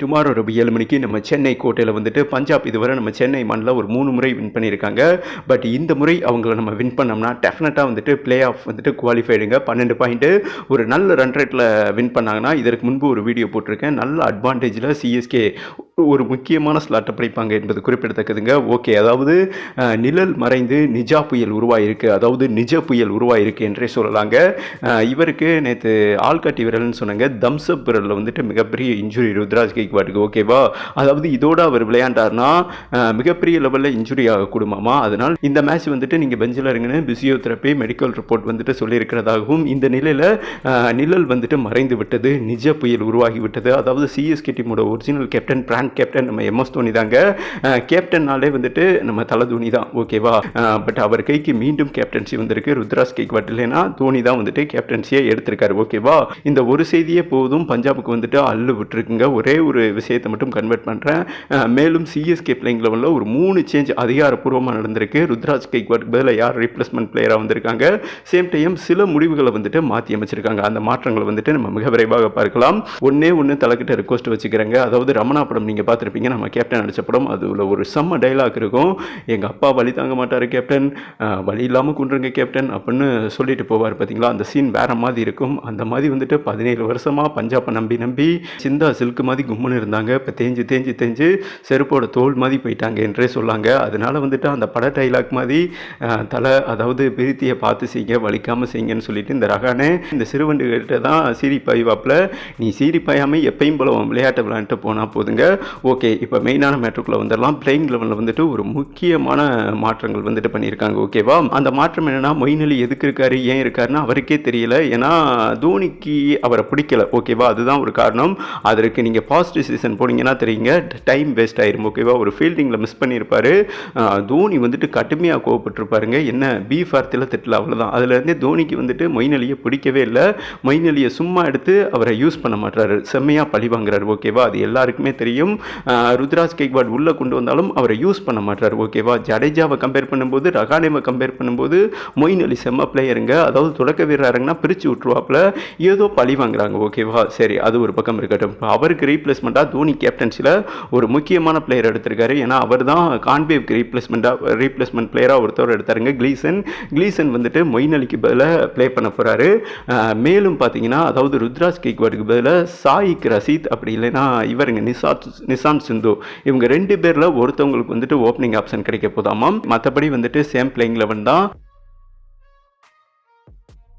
Tomorrow ஒரு ஏழு மணிக்கு நம்ம சென்னை கோட்டையில் வந்துட்டு பஞ்சாப் இதுவரை நம்ம சென்னை மண்ணில் ஒரு மூணு முறை வின் பண்ணியிருக்காங்க. பட் இந்த முறை அவங்கள நம்ம வின் பண்ணோம்னா டெஃபினட்டாக வந்துட்டு பிளே ஆஃப் வந்துட்டு குவாலிஃபைடுங்க பன்னெண்டு பாயிண்ட்டு ஒரு நல்ல ரன் ரேட்டில் வின் பண்ணாங்கன்னா இதற்கு முன்பு ஒரு வீடியோ போட்டிருக்கேன். நல்ல அட்வான்டேஜில் சிஎஸ்கே ஒரு முக்கியமான ஸ்லாட்டை பிடிப்பாங்க என்பது குறிப்பிடத்தக்கதுங்க. ஓகே அதாவது நிழல் மறைந்து நிஜா புயல் உருவாயிருக்கு. அதாவது நிஜ புயல் உருவாயிருக்கு என்றே சொல்லலாங்க. இவருக்கு நேற்று ஆள்காட்டி விரல்னு சொன்னாங்க. தம்ஸ்அப் விரலில் வந்துட்டு மிகப்பெரிய இன்ஜுரி ருத்ராஜ் கைக்வாடுக்கு ஓகேவா அதாவது இதோட அவர் விளையாண்டார்னா மிகப்பெரிய லெவலில் இன்ஜுரி ஆகக்கூடுமாமா அதனால் இந்த மேட்ச் வந்துட்டு நீங்கள் பெஞ்சில் இருங்கன்னு பிசியோதெரப்பி மெடிக்கல் ரிப்போர்ட் வந்துட்டு சொல்லியிருக்கிறதாகவும் இந்த நிலையில் நிழல் வந்துட்டு மறைந்து விட்டது நிஜ புயல் உருவாகி விட்டது. அதாவது சிஎஸ்கே டீமோட ஒரிஜினல் கேப்டன் பிராண்ட் கேப்டன் நம்ம எம்எஸ் தோனி தாங்க. கேப்டன்னாலே வந்துட்டு நம்ம தலை தோனி தான் ஓகேவா பட் அவர் கைக்கு மீண்டும் கேப்டன்சி வந்திருக்கு. ருத்ராஸ் கைக்கு இல்லைன்னா தோனி தான் வந்துட்டு கேப்டன்சியை எடுத்திருக்காரு ஓகேவா இந்த ஒரு செய்தியே போதும் பஞ்சாபுக்கு வந்துட்டு அள்ளு விட்டுருக்குங்க. ஒரே ஒரு விஷயத்தை மட்டும் கன்வெர்ட் பண்ணுறேன் மேலும் சிஎஸ்கே பிளேயிங் லெவலில் ஒரு மூணு சேஞ்ச் அதிகாரப்பூர்வமாக நடந்திருக்கு. ருத்ராஜ் கைக்வாட் பதிலாக யார் ரீப்ளேஸ்மெண்ட் பிளேயராக வந்திருக்காங்க? சேம் டைம் சில முடிவுகளை வந்துட்டு மாற்றி அமைச்சிருக்காங்க. அந்த மாற்றங்களை வந்துட்டு நம்ம மிக விரைவாக பார்க்கலாம். ஒன்னே ஒன்று தலைக்கிட்ட ரிக்வஸ்ட் வச்சுக்கிறேங்க. அதாவது ரமணா படம் நீங்கள் பார்த்துருப்பீங்க. நம்ம கேப்டன் நடிச்ச படம். அதில் ஒரு செம்ம டைலாக் இருக்கும். எங்கள் அப்பா வழி தாங்க மாட்டார் கேப்டன் வழி இல்லாமல் கொண்டுருங்க கேப்டன் அப்படின்னு சொல்லிட்டு போவார் பார்த்தீங்களா அந்த சீன் வேறு மாதிரி இருக்கும். அந்த மாதிரி வந்துட்டு பதினேழு வருஷமாக பஞ்சாப்பை நம்பி நம்பி சிந்தா சில்க் மாதிரி கும்முன்னு இருந்தாங்க. இப்போ தேஞ்சு தேஞ்சு தேஞ்சு செருப்போட தோல் மாதிரி போயிட்டாங்க என்றே சொல்லாங்க. அதனால் வந்துட்டு அந்த பட டைலாக் மாதிரி தலை அதாவது பிரித்தியை பார்த்து செய்யுங்க வலிக்காமல் செய்யுங்கன்னு சொல்லிட்டு இந்த ரகானே இந்த சிறுவண்டுகிட்ட தான் சீரி பாய்வாப்பில் நீ சீரி பாயாமல் எப்பயும் போல உன் விளையாட்டை விளையாண்டுட்டு போனால் போதுங்க. ஓகே இப்போ மெயினான மேட்ருக்குள்ளே வந்துடலாம். பிளேயிங் லெவலில் வந்துட்டு ஒரு முக்கியமான மாற்றங்கள் வந்துட்டு பண்ணியிருக்காங்க. ஓகேவா அந்த மாற்றம் என்னென்னா மொயின் அலி எதுக்கு இருக்காரு? ஏன் இருக்காருன்னு அவருக்கே தெரியல. ஏன்னா தோனிக்கு அவரை பிடிக்கல. ஓகேவா அதுதான் ஒரு காரணம். அதற்கு நீங்கள் பாஸ்ட் சீசன் போனீங்கன்னா தெரியுங்க? டைம் வேஸ்ட் ஆயிரும் ஓகேவா ஒரு ஃபீல்டிங்கில் மிஸ் பண்ணியிருப்பாரு தோனி வந்துட்டு கடுமையாக கோவப்பட்டிருப்பாருங்க. என்ன பி ஃபார்த்தில் திட்டல அவ்வளோதான் அதுலேருந்தே தோனிக்கு வந்துட்டு மொயின் அலியை பிடிக்கவே இல்லை. மொயின் அலியை சும்மா எடுத்து அவரை யூஸ் பண்ண மாட்டாரு செம்மையாக பழி வாங்குறாரு ஓகேவா அது எல்லாருக்குமே தெரியும். ருத்ராஜ் கேக்வாட் உள்ளே கொண்டு வந்தாலும் அவரை யூஸ் பண்ண மாட்டார் ஓகேவா ஜடேஜாவை கம்பேர் பண்ணும்போது ரகானேவை கம்பேர் பண்ணும்போது மொயின் அலி செம்ம பிளேயருங்க அதாவது தொடக்க வீரருங்கன்னா பிரித்து விட்ருவாப்புல ஏதோ பழி வாங்குறாங்க ஓகேவா சரி அது ஒரு பக்கம் இருக்கட்டும். அவருக்கு அவருக்கு ரீப்ளேஸ்மெண்ட்டாக தோனி கேப்டன்சியில் ஒரு முக்கியமான பிளேயர் எடுத்திருக்காரு. ஏன்னா அவர் தான் கான்வேவ்க்கு ரீப்ளேஸ்மெண்ட்டாக ரீப்ளேஸ்மெண்ட் பிளேயராக ஒருத்தர் எடுத்தாருங்க க்ளீசன். க்ளீசன் வந்துட்டு மொயின் அலிக்கு பதிலாக ப்ளே பண்ண போகிறாரு மேலும் பார்த்தீங்கன்னா அதாவது ருத்ராஜ் கேக்வாடுக்கு பதிலாக சாயிக் ரசீத் அப்படி இல்லைன்னா இவருங்க நிசாத் நிசாந்த் சிந்து. இவங்க ரெண்டு பேரில் ஒருத்தவங்களுக்கு வந்துட்டு ஓப்பனிங் ஆப்ஷன் கிடைக்க போதாமாம். மற்றபடி வந்துட்டு சேம் பிளேயிங் லெவன் தான்.